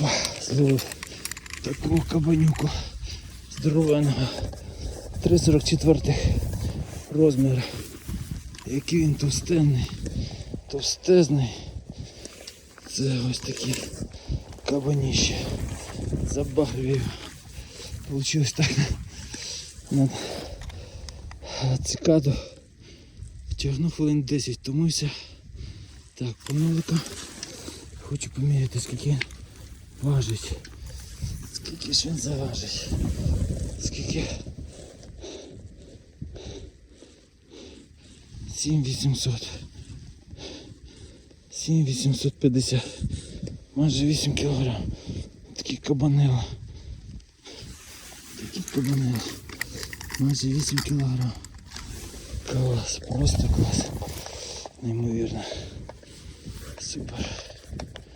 Опа, зловив таку кабанюку здоровеного 3,44 розміру. Який він товстенний, товстезний. Це ось такі кабаніще. Забагрів. Получилось так на, цикаду. Тягнув хвилин 10, втомився. Так, по нуликам. Хочу поміряти, скільки важить. Скільки ж він заважить. Скільки. 7800. 7850. Майже 8 кілограм. Такі кабанила. Такі кабанила. Майже 8 кілограм. Клас, просто клас. Неймовірно. Супер.